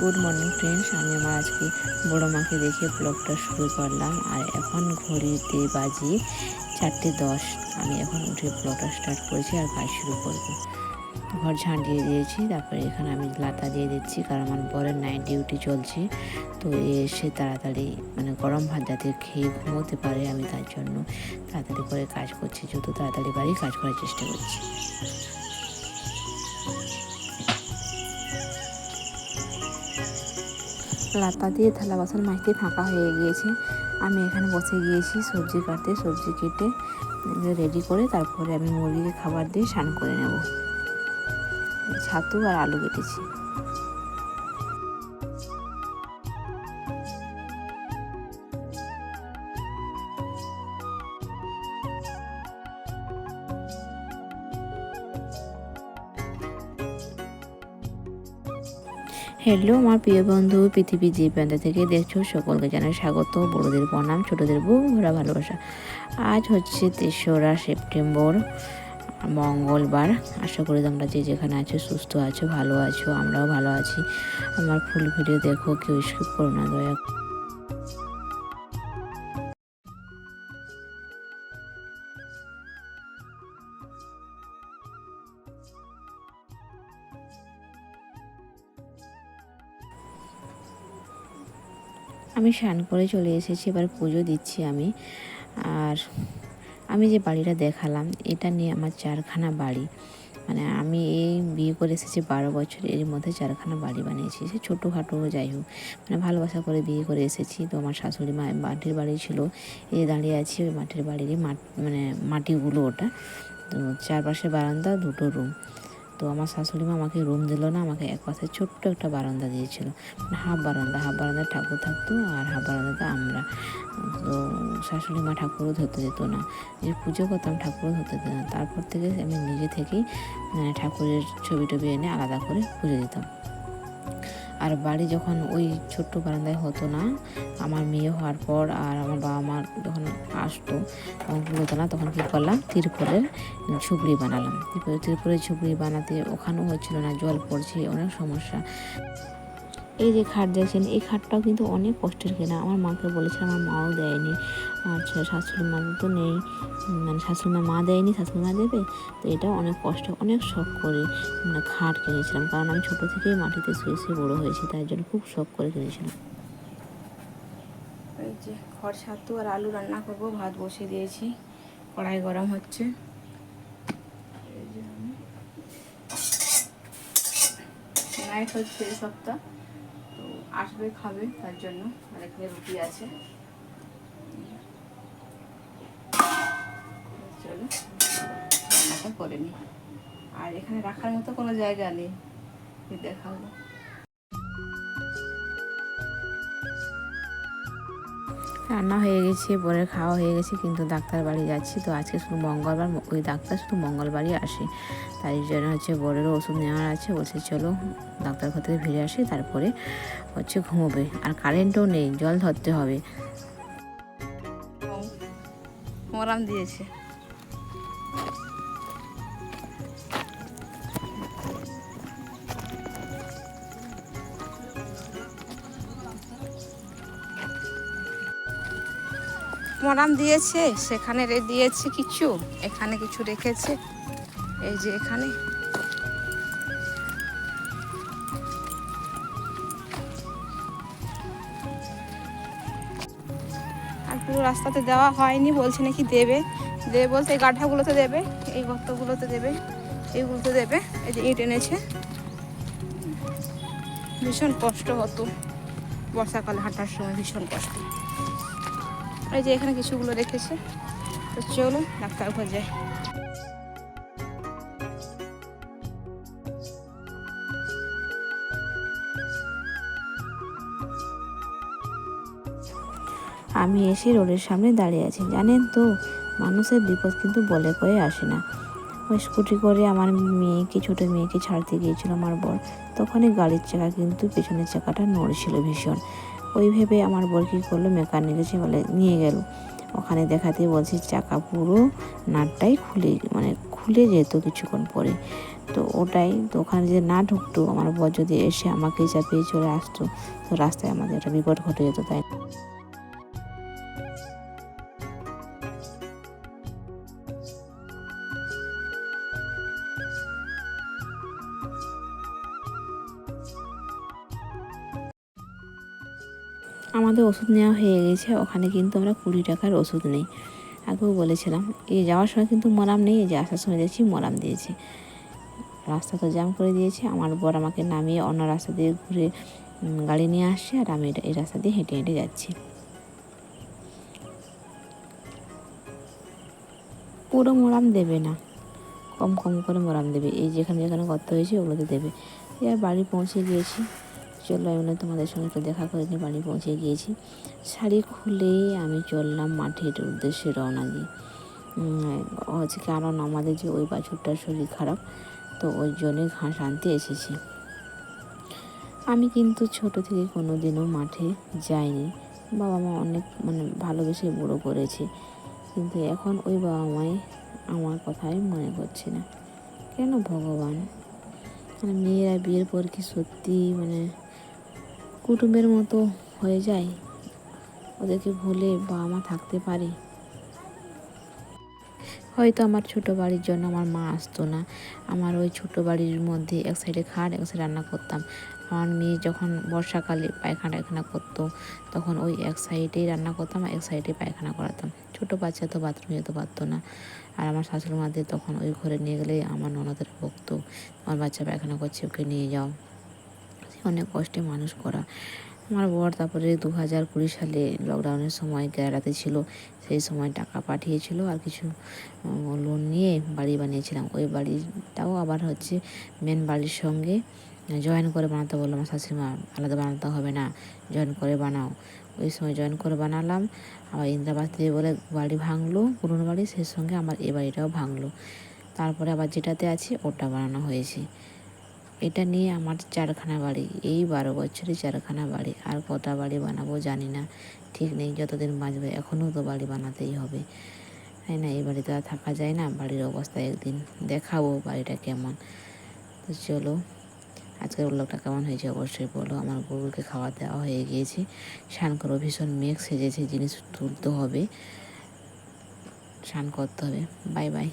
Good morning friends, আমি আমার আজকে বড় মাকে দেখে ব্লগটা শুরু করলাম। আর এখন ঘড়িতে বাজি চারটে দশ। আমি এখন উঠে ব্লগটা স্টার্ট করেছি আর কাজ শুরু করব। ঘর ঝাঁট দিয়ে দিয়েছি, তারপরে এখানে আমি লাতা দিয়ে দিচ্ছি, কারণ আমার বরের নাইট ডিউটি চলছে। তো এসে তাড়াতাড়ি মানে গরম ভাত যাতে খেয়ে ঘুমোতে পারে, আমি তার জন্য তাড়াতাড়ি করে কাজ করছি, যত তাড়াতাড়ি পারি কাজ করার চেষ্টা করছি। লাতা দিয়ে থালা বাসন মাইতে ফাঁকা হয়ে গিয়েছে। আমি এখানে বসে গিয়েছি সবজি কাটতে, সবজি কেটে রেডি করে তারপরে আমি মুরগিকে খাবার দিয়ে স্নান করে নেব। ছাতু আর আলু কেটেছি। হ্যালো আমার প্রিয় বন্ধু, পৃথিবী জীব থেকে দেখছ সকলকে জানাই স্বাগত। বড়দের প্রণাম, ছোটদের বুক ঘোরা ভালোবাসা। আজ হচ্ছে তেসরা সেপ্টেম্বর, মঙ্গলবার। আশা করি তোমরা যে যেখানে আছো, সুস্থ আছো, ভালো আছো, আমরাও ভালো আছি। আমার ফুল ভিডিও দেখো, কেউ স্কিপ করো না, দয়া আমি স্নান করে চলে এসেছি, এবার পুজো দিচ্ছি আমি। আর আমি যে বাড়িটা দেখালাম, এটা নিয়ে আমার চারখানা বাড়ি। মানে আমি এই বিয়ে করে এসেছি বারো বছর, এর মধ্যে চারখানা বাড়ি বানিয়েছি, সে ছোটোখাটো যাই হোক। মানে ভালোবাসা করে বিয়ে করে এসেছি। তো আমার শাশুড়ি মা মাটির বাড়ি ছিল, এই যে দাঁড়িয়ে আছি ওই মাটির বাড়িরই মাট মানে মাটিগুলো ওটা। তো চারপাশে বারান্দা, দুটো রুম তো আমার শাশুড়ি মা আমাকে রুম দিল না, আমাকে এক পাশে ছোট্ট একটা বারান্দা দিয়েছিল। মানে হাফ বারান্দা হাফ বারান্দায় ঠাকুর থাকতো আর হাফ বারান্দাতে আমরা। তো শাশুড়ি মা ঠাকুরও ধরতে যেত না। যে পুজো করতাম, ঠাকুরও ধরতে যেত না। তারপর থেকে আমি নিজে থেকেই মানে ঠাকুরের ছবি টবি এনে আলাদা করে পুজো দিতাম। আর বাড়ি যখন ওই ছোট্ট বারান্দায় হতো না, আমার মেয়ে হওয়ার পর আর আমার বাবা মা যখন আসতো, তখন হতো না, তখন কী করলাম? তিরপলের ঝুপড়ি বানালাম। তিরপলের ঝুপড়ি বানাতে ওখানেও হচ্ছিল না, জল পড়ছে, অনেক সমস্যা। এই যে খাট দেখছেন, এই খাটটাও কিন্তু অনেক কষ্টের কেনা। আমার মাকে বলেছে, আমার মাও দেয়নি। আচ্ছা শাশুড়ি মা তো নেই। মানে শাশুড়ি মা দেয়নি, শাশুড়ি মা দেবে? তো এটা অনেক কষ্ট, অনেক শখ করে মানে খাট কিনেছিলাম। কারণ আমি ছোটো থেকেই মাটিতে শুয়ে শুয়ে বড়ো হয়েছি, তাই জন্য খুব শখ করে কিনেছিলাম। এই যে খড় ছাতু আর আলু রান্না করব, ভাত বসিয়ে দিয়েছি। কড়াই গরম হচ্ছে। নাইট হচ্ছে এই সপ্তাহ। আসবে, খাবে তার জন্য। আর এখানে রুটি আছে। চলো, রান্নাটা করে নিই আর এখানে রাখার মতো কোনো জায়গা নেই। এই রান্না হয়ে গেছে বরের খাওয়া হয়ে গেছে, কিন্তু ডাক্তার বাড়ি যাচ্ছি। তো আজকে শুধু মঙ্গলবার ওই ডাক্তার শুধু মঙ্গলবারই আসে। তাই জন্য হচ্ছে বরেরও ওষুধ নেওয়ার আছে, বলছে চলো ডাক্তার ঘর থেকে ফিরে আসি, তারপরে হচ্ছে ঘুমোবে। আর কারেন্টও নেই, জল ধরতে হবে। মরাম দিয়েছে। মরাম দিয়েছে, সেখানে দিয়েছে কিছু, এখানে কিছু রেখেছে। এই যে এখানে। আর পুরো রাস্তাতে দেওয়া হয়নি, বলছে নাকি দেবে। দেবে বলতে এই গাঠাগুলোতে দেবে, এই গর্তগুলোতে দেবে, এইগুলোতে দেবে। এই যে ইট এনেছে। ভীষণ কষ্ট হতো। বর্ষাকালে হাঁটার সময় ভীষণ কষ্ট। এই যে এখানে কিছুগুলো রেখেছে। তো চলো ডাক্তার ঘর যাই আমি এসে রোডের সামনে দাঁড়িয়ে আছি, জানেন তো? মানুষের বিপদ কিন্তু বলে কয়ে আসে না। ওই স্কুটি করে আমার মেয়েকে ছোটো মেয়েকে ছাড়তে গিয়েছিল, আমার বর। তখনই গাড়ির চাকা কিন্তু পেছনের চাকাটা নড়ছিল ভীষণ। ওই ভেবে আমার বর কী করল মেকানিক এসে বলে নিয়ে গেল। ওখানে দেখাতে বলছি, চাকা পুরো নাটটাই খুলে মানে খুলে যেত কিছুক্ষণ পরে। তো ওটাই, তো ওখানে যে না ঢুকতো, আমার বর যদি এসে আমাকে চাপিয়ে চলে আসতো, তো রাস্তায় আমাদের একটা বিপদ ঘটে যেত, তাই আমাদের ওষুধ নেওয়া হয়ে গেছে, ওখানে কিন্তু আমরা কুড়ি টাকার ওষুধ নেই। আগেও বলেছিলাম, এই যাওয়ার সময় কিন্তু মরাম নেই, এই যে আসার সময় দেখছি মরাম দিয়েছে। রাস্তা তো জ্যাম করে দিয়েছে, আমার বর আমাকে নামিয়ে অন্য রাস্তা দিয়ে ঘুরে গাড়ি নিয়ে আসছে আর আমি এই রাস্তা দিয়ে হেঁটে হেঁটে যাচ্ছি। পুরো মোরাম দেবে না, কম কম করে মোরাম দেবে। এই যেখানে যেখানে গর্ত হয়েছে ওগুলোতে দেবে। এবার বাড়ি পৌঁছে গিয়েছি। চলো এমনি তোমাদের সঙ্গে একটু দেখা করে নিয়ে বাড়ি পৌঁছে গিয়েছি। শাড়ি খুলেই আমি চললাম মাঠের উদ্দেশ্যে রওনা উম, হচ্ছে কারণ আমাদের যে ওই বাছুরটার শরীর খারাপ তো ওই জন্যই ঘাস আনতে এসেছি। আমি কিন্তু ছোট থেকে কোনো দিনও মাঠে যাইনি। বাবা মা অনেক মানে ভালোবেসে বড়ো করেছে। কিন্তু এখন ওই বাবা মাই আমার কথাই মনে করছে না। কেন ভগবান? মানে মেয়েরা বিয়ের পর কি সত্যি মানে কুটুম্বের মতো হয়ে যায়। ওদেরকে ভুলে বাবা মা থাকতে পারে। হয়তো আমার ছোট বাড়ির জন্য আমার মা আসতো না। আমার ওই ছোট বাড়ির মধ্যে এক সাইডে খাট, এক সাইডে রান্না করতাম। আমার মেয়ে যখন বর্ষাকালে পায়খানা টায়খানা করতো, তখন ওই এক সাইডেই রান্না করতাম আর এক সাইডে পায়খানা করাতাম। ছোট বাচ্চা তো বাথরুমে যেতে পারতো না। আর আমার শাশুড়ি মাদের তখন ওই ঘরে নিয়ে গেলে আমার ননদের বকতো আমার বাচ্চা পায়খানা করছে, ওকে নিয়ে যাও। অনেক কষ্টে মানুষ করা। আমার বর তারপরে দু হাজার কুড়ি সালে লকডাউনের সময় কেরালাতে ছিল, সেই সময় টাকা পাঠিয়েছিল আর কিছু লোন নিয়ে বাড়ি বানিয়েছিলাম। ওই বাড়িটাও আবার হচ্ছে মেন বাড়ির সঙ্গে জয়েন করে বানাতে বলল আমার শাশুড়িমা, আলাদা বানাতে হবে না জয়েন করে বানাও। ওই সময় জয়েন করে বানালাম। আবার ইন্দ্রাবাস দিয়ে বলে, বাড়ি ভাঙলো, পুরনো বাড়ি, সেই সঙ্গে আমার এ বাড়িটাও ভাঙলো। তারপরে আবার যেটাতে আছে, ওটা বানানো হয়েছে। এটা নিয়ে আমার চারখানা বাড়ি, এই বারো বছরে চারখানা বাড়ি। আর কটা বাড়ি বানাবো জানি না, ঠিক নেই যতদিন বাঁচবে, এখনও তো বাড়ি বানাতেই হবে। তাই না, এই বাড়িতে আর থাকা যায় না, বাড়ির অবস্থা একদিন দেখাবো বাড়িটা কেমন। তো চলো, আজকের ব্লগটা কেমন হয়েছে অবশ্যই বলো। আমার গরুকে খাওয়া দেওয়া হয়ে গিয়েছে। স্নান করো, ভীষণ মেঘ সেজেছে, জিনিস তুলতে হবে। স্নান করতে হবে। Bye bye.